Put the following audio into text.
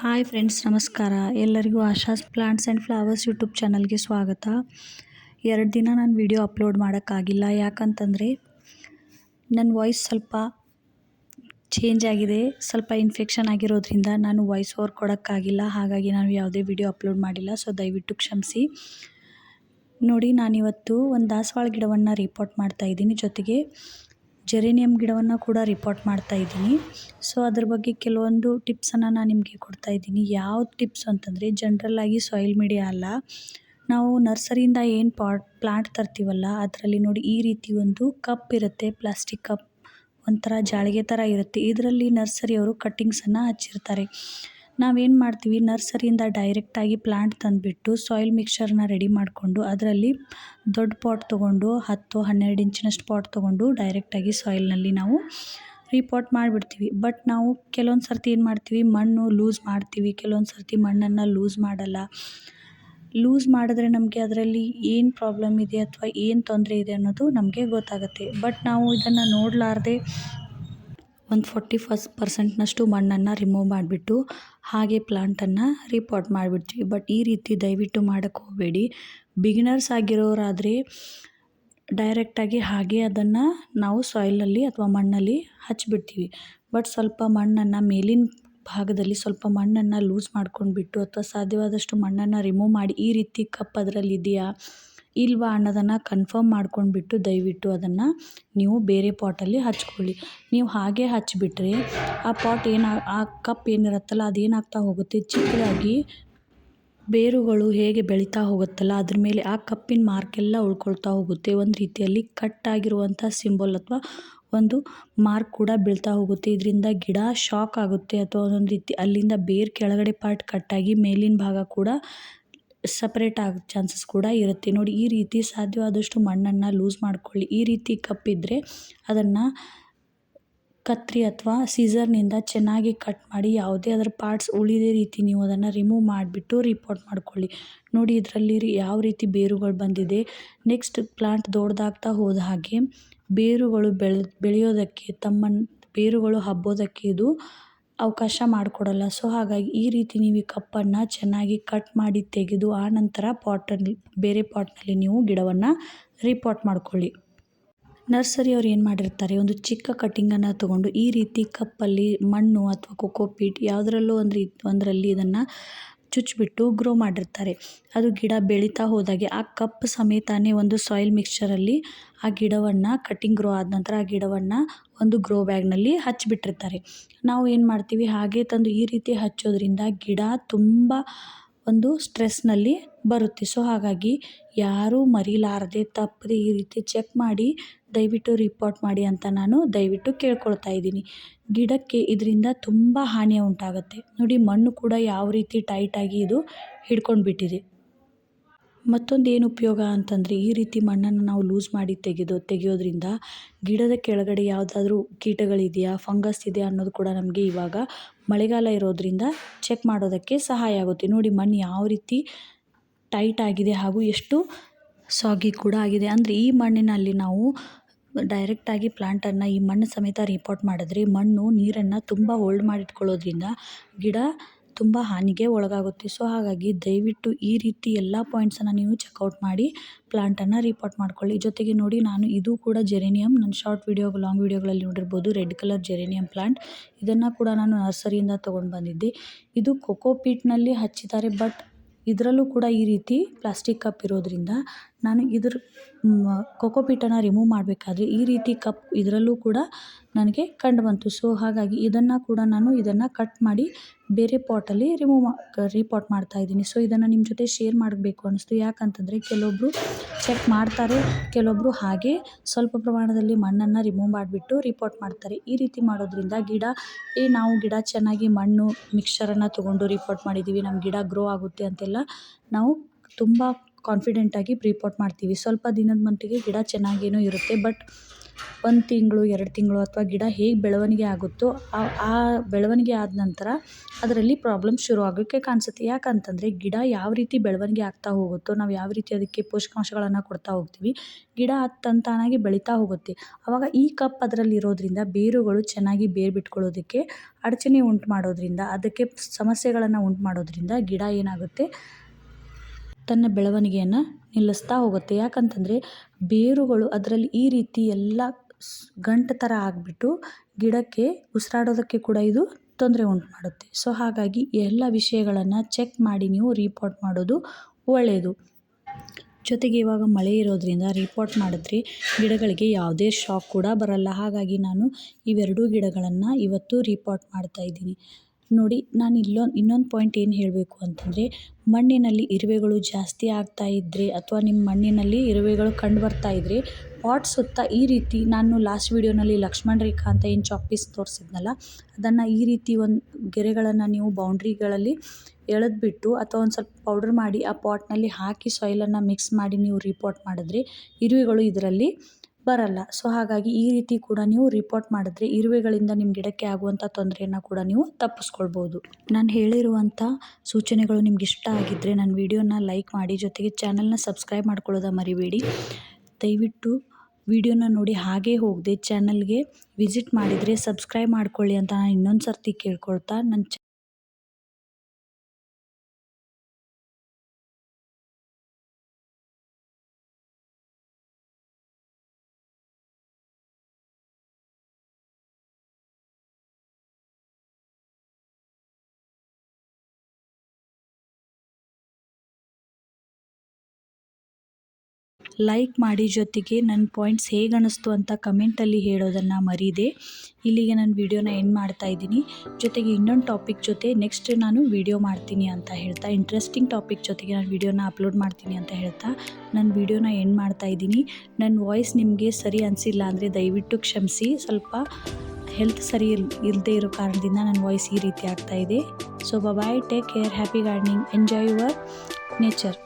Hi friends, ನಮಸ್ಕಾರ. ಎಲ್ಲರಿಗೂ Asha's plants and flowers YouTube ಚಾನಲ್ಗೆ ಸ್ವಾಗತ. ಎರಡು ದಿನ ನಾನು ವಿಡಿಯೋ ಅಪ್ಲೋಡ್ ಮಾಡೋಕ್ಕಾಗಿಲ್ಲ. ಯಾಕಂತಂದರೆ ನನ್ನ ವಾಯ್ಸ್ ಸ್ವಲ್ಪ ಚೇಂಜ್ ಆಗಿದೆ. ಸ್ವಲ್ಪ ಇನ್ಫೆಕ್ಷನ್ ಆಗಿರೋದ್ರಿಂದ ನಾನು ವಾಯ್ಸ್ ಓವರ್ ಕೊಡೋಕ್ಕಾಗಿಲ್ಲ. ಹಾಗಾಗಿ ನಾನು ಯಾವುದೇ ವಿಡಿಯೋ ಅಪ್ಲೋಡ್ ಮಾಡಿಲ್ಲ. ಸೊ ದಯವಿಟ್ಟು ಕ್ಷಮಿಸಿ. ನೋಡಿ, ನಾನಿವತ್ತು ಒಂದು ದಾಸವಾಳ ಗಿಡವನ್ನು ರಿಪೋರ್ಟ್ ಮಾಡ್ತಾಯಿದ್ದೀನಿ ಜೊತೆಗೆ ಜೆರೇನಿಯಮ್ ಗಿಡವನ್ನು ಕೂಡ ರಿಪೋರ್ಟ್ ಮಾಡ್ತಾ ಇದ್ದೀನಿ. ಸೊ ಅದ್ರ ಬಗ್ಗೆ ಕೆಲವೊಂದು ಟಿಪ್ಸನ್ನು ನಾನು ನಿಮಗೆ ಕೊಡ್ತಾ ಇದ್ದೀನಿ. ಯಾವ ಟಿಪ್ಸ್ ಅಂತಂದರೆ ಆಗಿ ಸಾಯಿಲ್ ಮೀಡಿಯಾ ಅಲ್ಲ. ನಾವು ನರ್ಸರಿಯಿಂದ ಏನು ಪಾಟ್ ಪ್ಲಾಂಟ್ ತರ್ತೀವಲ್ಲ, ಅದರಲ್ಲಿ ನೋಡಿ ಈ ರೀತಿ ಒಂದು ಕಪ್ ಇರುತ್ತೆ ಪ್ಲಾಸ್ಟಿಕ್ ಕಪ್ ಒಂಥರ ಜಾಳಿಗೆ ಥರ ಇರುತ್ತೆ. ಇದರಲ್ಲಿ ನರ್ಸರಿಯವರು ಕಟ್ಟಿಂಗ್ಸನ್ನು ಹಚ್ಚಿರ್ತಾರೆ. ನಾವೇನು ಮಾಡ್ತೀವಿ? ನರ್ಸರಿಯಿಂದ ಡೈರೆಕ್ಟಾಗಿ ಪ್ಲಾಂಟ್ ತಂದುಬಿಟ್ಟು ಸಾಯಿಲ್ ಮಿಕ್ಸ್ಚರ್ನ ರೆಡಿ ಮಾಡಿಕೊಂಡು ಅದರಲ್ಲಿ ದೊಡ್ಡ ಪಾಟ್ ತೊಗೊಂಡು ಹತ್ತು ಹನ್ನೆರಡು ಇಂಚಿನಷ್ಟು ಪಾಟ್ ತೊಗೊಂಡು ಡೈರೆಕ್ಟಾಗಿ ಸಾಯಿಲ್ನಲ್ಲಿ ನಾವು ರೀಪಾಟ್ ಮಾಡಿಬಿಡ್ತೀವಿ. ಬಟ್ ನಾವು ಕೆಲವೊಂದು ಸರ್ತಿ ಏನು ಮಾಡ್ತೀವಿ? ಮಣ್ಣು ಲೂಸ್ ಮಾಡ್ತೀವಿ. ಕೆಲವೊಂದು ಸರ್ತಿ ಮಣ್ಣನ್ನು ಲೂಸ್ ಮಾಡಲ್ಲ. ಲೂಸ್ ಮಾಡಿದ್ರೆ ನಮಗೆ ಅದರಲ್ಲಿ ಏನು ಪ್ರಾಬ್ಲಮ್ ಇದೆ ಅಥವಾ ಏನು ತೊಂದರೆ ಇದೆ ಅನ್ನೋದು ನಮಗೆ ಗೊತ್ತಾಗುತ್ತೆ. ಬಟ್ ನಾವು ಇದನ್ನು ನೋಡಲಾರ್ದೆ ಒಂದು ಫೋರ್ಟಿ ಫಸ್ಟ್ ಪರ್ಸೆಂಟ್ನಷ್ಟು ಮಣ್ಣನ್ನು ರಿಮೂವ್ ಮಾಡಿಬಿಟ್ಟು ಹಾಗೆ ಪ್ಲಾಂಟನ್ನು ರಿಪೋರ್ಟ್ ಮಾಡಿಬಿಡ್ತೀವಿ. ಬಟ್ ಈ ರೀತಿ ದಯವಿಟ್ಟು ಮಾಡೋಕ್ಕೆ ಹೋಗಬೇಡಿ. ಬಿಗಿನರ್ಸ್ ಆಗಿರೋರಾದರೆ ಡೈರೆಕ್ಟಾಗಿ ಹಾಗೆ ಅದನ್ನು ನಾವು ಸಾಯ್ಲಲ್ಲಿ ಅಥವಾ ಮಣ್ಣಲ್ಲಿ ಹಚ್ಚಿಬಿಡ್ತೀವಿ ಬಟ್ ಸ್ವಲ್ಪ ಮಣ್ಣನ್ನು ಮೇಲಿನ ಭಾಗದಲ್ಲಿ ಸ್ವಲ್ಪ ಮಣ್ಣನ್ನು ಲೂಸ್ ಮಾಡ್ಕೊಂಡ್ಬಿಟ್ಟು ಅಥವಾ ಸಾಧ್ಯವಾದಷ್ಟು ಮಣ್ಣನ್ನು ರಿಮೂವ್ ಮಾಡಿ ಈ ರೀತಿ ಕಪ್ ಅದರಲ್ಲಿ ಇದೆಯಾ? ಇಲ್ವಾ ಅನ್ನೋದನ್ನು ಕನ್ಫರ್ಮ್ ಮಾಡ್ಕೊಂಡ್ಬಿಟ್ಟು ದಯವಿಟ್ಟು ಅದನ್ನು ನೀವು ಬೇರೆ ಪಾಟಲ್ಲಿ ಹಚ್ಕೊಳ್ಳಿ. ನೀವು ಹಾಗೆ ಹಚ್ಚಿಬಿಟ್ರೆ ಆ ಪಾಟ್ ಏನು ಆ ಕಪ್ ಏನಿರುತ್ತಲ್ಲ ಅದೇನಾಗ್ತಾ ಹೋಗುತ್ತೆ? ಚಿಕ್ಕದಾಗಿ ಬೇರುಗಳು ಹೇಗೆ ಬೆಳೀತಾ ಹೋಗುತ್ತಲ್ಲ, ಅದ್ರ ಮೇಲೆ ಆ ಕಪ್ಪಿನ ಮಾರ್ಕೆಲ್ಲ ಉಳ್ಕೊಳ್ತಾ ಹೋಗುತ್ತೆ. ಒಂದು ರೀತಿಯಲ್ಲಿ ಕಟ್ ಆಗಿರುವಂಥ ಸಿಂಬಲ್ ಅಥವಾ ಒಂದು ಮಾರ್ಕ್ ಕೂಡ ಬೀಳ್ತಾ ಹೋಗುತ್ತೆ. ಇದರಿಂದ ಗಿಡ ಶಾಕ್ ಆಗುತ್ತೆ. ಅಥವಾ ಒಂದೊಂದು ರೀತಿ ಅಲ್ಲಿಂದ ಬೇರು ಕೆಳಗಡೆ ಪಾರ್ಟ್ ಕಟ್ಟಾಗಿ ಮೇಲಿನ ಭಾಗ ಕೂಡ ಸಪ್ರೇಟ್ ಆಗೋ ಚಾನ್ಸಸ್ ಕೂಡ ಇರುತ್ತೆ. ನೋಡಿ, ಈ ರೀತಿ ಸಾಧ್ಯವಾದಷ್ಟು ಮಣ್ಣನ್ನು ಲೂಸ್ ಮಾಡ್ಕೊಳ್ಳಿ. ಈ ರೀತಿ ಕಪ್ಪಿದ್ದರೆ ಅದನ್ನು ಕತ್ರಿ ಅಥವಾ ಸೀಸರ್ನಿಂದ ಚೆನ್ನಾಗಿ ಕಟ್ ಮಾಡಿ ಯಾವುದೇ ಅದರ ಪಾರ್ಟ್ಸ್ ಉಳಿದೇ ರೀತಿ ನೀವು ಅದನ್ನು ರಿಮೂವ್ ಮಾಡಿಬಿಟ್ಟು ರಿಪೋರ್ಟ್ ಮಾಡ್ಕೊಳ್ಳಿ. ನೋಡಿ, ಇದರಲ್ಲಿ ಯಾವ ರೀತಿ ಬೇರುಗಳು ಬಂದಿದೆ. ನೆಕ್ಸ್ಟ್ ಪ್ಲಾಂಟ್ ದೊಡ್ಡದಾಗ್ತಾ ಹೋದ ಹಾಗೆ ಬೇರುಗಳು ಬೆಳೆ, ಬೆಳೆಯೋದಕ್ಕೆ ತಮ್ಮ ಬೇರುಗಳು ಹಬ್ಬೋದಕ್ಕೆ ಇದು ಅವಕಾಶ ಮಾಡಿಕೊಡಲ್ಲ. ಸೊ, ಹಾಗಾಗಿ ಈ ರೀತಿ ನೀವು ಈ ಕಪ್ಪನ್ನು ಚೆನ್ನಾಗಿ ಕಟ್ ಮಾಡಿ ತೆಗೆದು, ಆ ನಂತರ ಪಾಟಲ್ಲಿ ಬೇರೆ ಪಾಟ್ನಲ್ಲಿ ನೀವು ಗಿಡವನ್ನು ರಿಪಾಟ್ ಮಾಡ್ಕೊಳ್ಳಿ. ನರ್ಸರಿಯವ್ರು ಏನು ಮಾಡಿರ್ತಾರೆ, ಒಂದು ಚಿಕ್ಕ ಕಟ್ಟಿಂಗನ್ನು ತೊಗೊಂಡು ಈ ರೀತಿ ಕಪ್ಪಲ್ಲಿ ಮಣ್ಣು ಅಥವಾ ಕೊಕೋಪೀಟ್ ಯಾವುದರಲ್ಲೂ ಒಂದು ಒಂದರಲ್ಲಿ ಇದನ್ನು ಚುಚ್ಚಿಬಿಟ್ಟು ಗ್ರೋ ಮಾಡಿರ್ತಾರೆ. ಅದು ಗಿಡ ಬೆಳೀತಾ ಹೋದಾಗೆ ಆ ಕಪ್ ಸಮೇತಾನೇ ಒಂದು ಸಾಯಿಲ್ ಮಿಕ್ಸ್ಚರಲ್ಲಿ ಆ ಗಿಡವನ್ನು ಕಟ್ಟಿಂಗ್ ಗ್ರೋ ಆದ ನಂತರ ಆ ಗಿಡವನ್ನು ಒಂದು ಗ್ರೋ ಬ್ಯಾಗ್ನಲ್ಲಿ ಹಚ್ಚಿಬಿಟ್ಟಿರ್ತಾರೆ ನಾವು ಏನು ಮಾಡ್ತೀವಿ? ಹಾಗೆ ತಂದು ಈ ರೀತಿ ಹಚ್ಚೋದ್ರಿಂದ ಗಿಡ ತುಂಬ ಒಂದು ಸ್ಟ್ರೆಸ್ನಲ್ಲಿ ಬರುತ್ತೆ. ಸೊ, ಹಾಗಾಗಿ ಯಾರೂ ಮರಿಲಾರದೆ ತಪ್ಪದೆ ಈ ರೀತಿ ಚೆಕ್ ಮಾಡಿ, ದಯವಿಟ್ಟು ರಿಪೋರ್ಟ್ ಮಾಡಿ ಅಂತ ನಾನು ದಯವಿಟ್ಟು ಕೇಳ್ಕೊಳ್ತಾ ಇದ್ದೀನಿ. ಗಿಡಕ್ಕೆ ಇದರಿಂದ ತುಂಬ ಹಾನಿ ಉಂಟಾಗುತ್ತೆ. ನೋಡಿ, ಮಣ್ಣು ಕೂಡ ಯಾವ ರೀತಿ ಟೈಟಾಗಿ ಇದು ಹಿಡ್ಕೊಂಡು ಬಿಟ್ಟಿದೆ. ಮತ್ತೊಂದು ಏನು ಉಪಯೋಗ ಅಂತಂದರೆ, ಈ ರೀತಿ ಮಣ್ಣನ್ನು ನಾವು ಲೂಸ್ ಮಾಡಿ ತೆಗೆದು, ತೆಗೆಯೋದ್ರಿಂದ ಗಿಡದ ಕೆಳಗಡೆ ಯಾವುದಾದ್ರೂ ಕೀಟಗಳಿದೆಯಾ, ಫಂಗಸ್ ಇದೆಯಾ ಅನ್ನೋದು ಕೂಡ ನಮಗೆ ಇವಾಗ ಮಳೆಗಾಲ ಇರೋದ್ರಿಂದ ಚೆಕ್ ಮಾಡೋದಕ್ಕೆ ಸಹಾಯ ಆಗುತ್ತೆ. ನೋಡಿ, ಮಣ್ಣು ಯಾವ ರೀತಿ ಟೈಟ್ ಆಗಿದೆ ಹಾಗೂ ಎಷ್ಟು ಸಾಗಿ ಕೂಡ ಆಗಿದೆ. ಅಂದರೆ ಈ ಮಣ್ಣಿನಲ್ಲಿ ನಾವು ಡೈರೆಕ್ಟಾಗಿ ಪ್ಲಾಂಟನ್ನು ಈ ಮಣ್ಣು ಸಮೇತ ರಿಪೋರ್ಟ್ ಮಾಡಿದ್ರೆ ಮಣ್ಣು ನೀರನ್ನು ತುಂಬ ಹೋಲ್ಡ್ ಮಾಡಿಟ್ಕೊಳ್ಳೋದ್ರಿಂದ ಗಿಡ ತುಂಬ ಹಾನಿಗೆ ಒಳಗಾಗುತ್ತೆ. ಸೊ, ಹಾಗಾಗಿ ದಯವಿಟ್ಟು ಈ ರೀತಿ ಎಲ್ಲ ಪಾಯಿಂಟ್ಸನ್ನು ನೀವು ಚೆಕ್ಔಟ್ ಮಾಡಿ ಪ್ಲಾಂಟನ್ನು ರಿಪೋರ್ಟ್ ಮಾಡ್ಕೊಳ್ಳಿ. ಜೊತೆಗೆ ನೋಡಿ, ನಾನು ಇದು ಕೂಡ ಜೆರೇನಿಯಮ್ ನನ್ನ ಶಾರ್ಟ್ ವೀಡಿಯೋ ಲಾಂಗ್ ವೀಡಿಯೋಗಳಲ್ಲಿ ನೋಡಿರ್ಬೋದು ರೆಡ್ ಕಲರ್ ಜೆರೇನಿಯಮ್ ಪ್ಲಾಂಟ್ ಇದನ್ನು ಕೂಡ ನಾನು ನರ್ಸರಿಯಿಂದ ತೊಗೊಂಡು ಬಂದಿದ್ದೆ. ಇದು ಕೊಕೋಪೀಟ್ನಲ್ಲಿ ಹಚ್ಚಿದ್ದಾರೆ ಬಟ್ ಇದರಲ್ಲೂ ಕೂಡ ಈ ರೀತಿ ಪ್ಲಾಸ್ಟಿಕ್ ಕಪ್ ಇರೋದ್ರಿಂದ ನಾನು ಇದ್ರ ಕೊಕೋಪೀಟನ್ನು ರಿಮೂವ್ ಮಾಡಬೇಕಾದ್ರೆ ಈ ರೀತಿ ಕಪ್ ಇದರಲ್ಲೂ ಕೂಡ ನನಗೆ ಕಂಡು ಬಂತು. ಸೊ, ಹಾಗಾಗಿ ಇದನ್ನು ಕೂಡ ನಾನು ಇದನ್ನು ಕಟ್ ಮಾಡಿ ಬೇರೆ ಪಾಟಲ್ಲಿ ರಿಮೂವ್ ಮಾ ಮಾಡ್ತಾ ಇದ್ದೀನಿ. ಸೊ ಇದನ್ನು ನಿಮ್ಮ ಜೊತೆ ಶೇರ್ ಮಾಡಬೇಕು ಅನ್ನಿಸ್ತು ಯಾಕಂತಂದರೆ ಕೆಲವೊಬ್ಬರು ಚೆಕ್ ಮಾಡ್ತಾರೆ ಕೆಲವೊಬ್ಬರು ಹಾಗೆ ಸ್ವಲ್ಪ ಪ್ರಮಾಣದಲ್ಲಿ ಮಣ್ಣನ್ನು ರಿಮೂವ್ ಮಾಡಿಬಿಟ್ಟು ರಿಪೋರ್ಟ್ ಮಾಡ್ತಾರೆ. ಈ ರೀತಿ ಮಾಡೋದ್ರಿಂದ ಗಿಡ, ಏ, ನಾವು ಗಿಡ ಚೆನ್ನಾಗಿ ಮಣ್ಣು ಮಿಕ್ಸ್ಚರನ್ನು ತೊಗೊಂಡು ರಿಪೋರ್ಟ್ ಮಾಡಿದ್ದೀವಿ ನಮ್ಮ ಗಿಡ ಗ್ರೋ ಆಗುತ್ತೆ ಅಂತೆಲ್ಲ ನಾವು ತುಂಬ ಕಾನ್ಫಿಡೆಂಟಾಗಿ ರಿಪೋರ್ಟ್ ಮಾಡ್ತೀವಿ. ಸ್ವಲ್ಪ ದಿನದ ಮಟ್ಟಿಗೆ ಗಿಡ ಚೆನ್ನಾಗೇನೋ ಇರುತ್ತೆ ಬಟ್ ಒಂದು ತಿಂಗಳು, ಎರಡು ತಿಂಗಳು ಅಥವಾ ಗಿಡ ಹೇಗೆ ಬೆಳವಣಿಗೆ ಆಗುತ್ತೋ ಆ ಆ ಬೆಳವಣಿಗೆ ಆದ ನಂತರ ಅದರಲ್ಲಿ ಪ್ರಾಬ್ಲಮ್ ಶುರು ಆಗೋಕ್ಕೆ ಕಾಣಿಸುತ್ತೆ. ಯಾಕಂತಂದರೆ ಗಿಡ ಯಾವ ರೀತಿ ಬೆಳವಣಿಗೆ ಆಗ್ತಾ ಹೋಗುತ್ತೋ, ನಾವು ಯಾವ ರೀತಿ ಅದಕ್ಕೆ ಪೋಷಕಾಂಶಗಳನ್ನು ಕೊಡ್ತಾ ಹೋಗ್ತೀವಿ, ಗಿಡ ತಂತಾನಾಗಿ ಬೆಳೀತಾ ಹೋಗುತ್ತೆ. ಆವಾಗ ಈ ಕಪ್ ಅದರಲ್ಲಿರೋದ್ರಿಂದ ಬೇರುಗಳು ಚೆನ್ನಾಗಿ ಬೇರು ಬಿಟ್ಕೊಳ್ಳೋದಕ್ಕೆ ಅಡಚಣೆ ಉಂಟು ಮಾಡೋದ್ರಿಂದ, ಅದಕ್ಕೆ ಸಮಸ್ಯೆಗಳನ್ನು ಉಂಟು ಮಾಡೋದ್ರಿಂದ ಗಿಡ ಏನಾಗುತ್ತೆ? ತನ್ನ ಬೆಳವಣಿಗೆಯನ್ನು ನಿಲ್ಲಿಸ್ತಾ ಹೋಗುತ್ತೆ. ಯಾಕಂತಂದರೆ ಬೇರುಗಳು ಅದರಲ್ಲಿ ಈ ರೀತಿ ಎಲ್ಲ ಗಂಟು ಥರ ಆಗಿಬಿಟ್ಟು ಗಿಡಕ್ಕೆ ಉಸಿರಾಡೋದಕ್ಕೆ ಕೂಡ ಇದು ತೊಂದರೆ ಉಂಟು ಮಾಡುತ್ತೆ. ಸೊ ಹಾಗಾಗಿ ಎಲ್ಲ ವಿಷಯಗಳನ್ನು ಚೆಕ್ ಮಾಡಿ ನೀವು ರಿಪೋರ್ಟ್ ಮಾಡೋದು ಒಳ್ಳೆಯದು ಜೊತೆಗೆ ಇವಾಗ ಮಳೆ ಇರೋದ್ರಿಂದ ರಿಪೋರ್ಟ್ ಮಾಡಿದ್ರೆ ಗಿಡಗಳಿಗೆ ಯಾವುದೇ ಶಾಕ್ ಕೂಡ ಬರಲ್ಲ. ಹಾಗಾಗಿ ನಾನು ಇವೆರಡೂ ಗಿಡಗಳನ್ನು ಇವತ್ತು ರಿಪೋರ್ಟ್ ಮಾಡ್ತಾ ಇದ್ದೀನಿ. ನೋಡಿ, ನಾನು ಇಲ್ಲೊಂದು, ಇನ್ನೊಂದು ಪಾಯಿಂಟ್ ಏನು ಹೇಳಬೇಕು ಅಂತಂದರೆ, ಮಣ್ಣಿನಲ್ಲಿ ಇರುವೆಗಳು ಜಾಸ್ತಿ ಆಗ್ತಾ ಇದ್ದರೆ ಅಥವಾ ನಿಮ್ಮ ಮಣ್ಣಿನಲ್ಲಿ ಇರುವೆಗಳು ಕಂಡು ಬರ್ತಾ ಇದ್ದರೆ ಪಾಟ್ ಸುತ್ತ ಈ ರೀತಿ ನಾನು ಲಾಸ್ಟ್ ವೀಡಿಯೋನಲ್ಲಿ ಲಕ್ಷ್ಮಣ ರೇಖಾ ಅಂತ ಏನು ಚಾಕ್ ಪೀಸ್ ತೋರಿಸಿದ್ನಲ್ಲ, ಅದನ್ನು ಈ ರೀತಿ ಒಂದು ಗೆರೆಗಳನ್ನು ನೀವು ಬೌಂಡ್ರಿಗಳಲ್ಲಿ ಎಳೆದ್ಬಿಟ್ಟು ಅಥವಾ ಒಂದು ಸ್ವಲ್ಪ ಪೌಡರ್ ಮಾಡಿ ಆ ಪಾಟ್ನಲ್ಲಿ ಹಾಕಿ ಸಾಯಿಲನ್ನು ಮಿಕ್ಸ್ ಮಾಡಿ ನೀವು ರಿಪೋರ್ಟ್ ಮಾಡಿದ್ರೆ, ಇರುವೆಗಳು ಇದರಲ್ಲಿ ಬರಲ್ಲ. ಸೊ ಹಾಗಾಗಿ ಈ ರೀತಿ ಕೂಡ ನೀವು ರಿಪೋರ್ಟ್ ಮಾಡಿದ್ರೆ ಇರುವೆಗಳಿಂದ ನಿಮ್ಮ ಗಿಡಕ್ಕೆ ಆಗುವಂಥ ತೊಂದರೆಯನ್ನು ಕೂಡ ನೀವು ತಪ್ಪಿಸ್ಕೊಳ್ಬೋದು. ನಾನು ಹೇಳಿರುವಂಥ ಸೂಚನೆಗಳು ನಿಮ್ಗೆ ಇಷ್ಟ ಆಗಿದ್ದರೆ ನನ್ನ ವಿಡಿಯೋನ ಲೈಕ್ ಮಾಡಿ, ಜೊತೆಗೆ ಚಾನಲ್ನ ಸಬ್ಸ್ಕ್ರೈಬ್ ಮಾಡ್ಕೊಳ್ಳೋದ ಮರಿಬೇಡಿ. ದಯವಿಟ್ಟು ವಿಡಿಯೋನ ನೋಡಿ ಹಾಗೇ ಹೋಗದೆ ಚಾನಲ್ಗೆ ವಿಸಿಟ್ ಮಾಡಿದರೆ ಸಬ್ಸ್ಕ್ರೈಬ್ ಮಾಡ್ಕೊಳ್ಳಿ ಅಂತ ನಾನು ಇನ್ನೊಂದು ಸರ್ತಿ ಕೇಳ್ಕೊಳ್ತಾ ನನ್ನ ಲೈಕ್ ಮಾಡಿ ಜೊತೆಗೆ ನನ್ನ ಪಾಯಿಂಟ್ಸ್ ಹೇಗೆ ಅನ್ನಿಸ್ತು ಅಂತ ಕಮೆಂಟಲ್ಲಿ ಹೇಳೋದನ್ನು ಮರೀದೆ. ಇಲ್ಲಿಗೆ ನಾನು ವೀಡಿಯೋನ ಎಂಡ್ ಮಾಡ್ತಾ ಇದ್ದೀನಿ. ಜೊತೆಗೆ ಇನ್ನೊಂದು ಟಾಪಿಕ್ ಜೊತೆ ನೆಕ್ಸ್ಟ್ ನಾನು ವೀಡಿಯೋ ಮಾಡ್ತೀನಿ ಅಂತ ಹೇಳ್ತಾ ಇಂಟ್ರೆಸ್ಟಿಂಗ್ ಟಾಪಿಕ್ ಜೊತೆಗೆ ನಾನು ವೀಡಿಯೋನ ಅಪ್ಲೋಡ್ ಮಾಡ್ತೀನಿ ಅಂತ ಹೇಳ್ತಾ ನನ್ನ ವೀಡಿಯೋನ ಎಂಡ್ ಮಾಡ್ತಾ ಇದ್ದೀನಿ. ನನ್ನ ವಾಯ್ಸ್ ನಿಮಗೆ ಸರಿ ಅನಿಸಿಲ್ಲ ಅಂದರೆ ದಯವಿಟ್ಟು ಕ್ಷಮಿಸಿ. ಸ್ವಲ್ಪ ಹೆಲ್ತ್ ಸರಿ ಇಲ್ ಇಲ್ಲದೆ ಇರೋ ಕಾರಣದಿಂದ ನನ್ನ ವಾಯ್ಸ್ ಈ ರೀತಿ ಆಗ್ತಾ ಇದೆ. So bye take care happy gardening enjoy your nature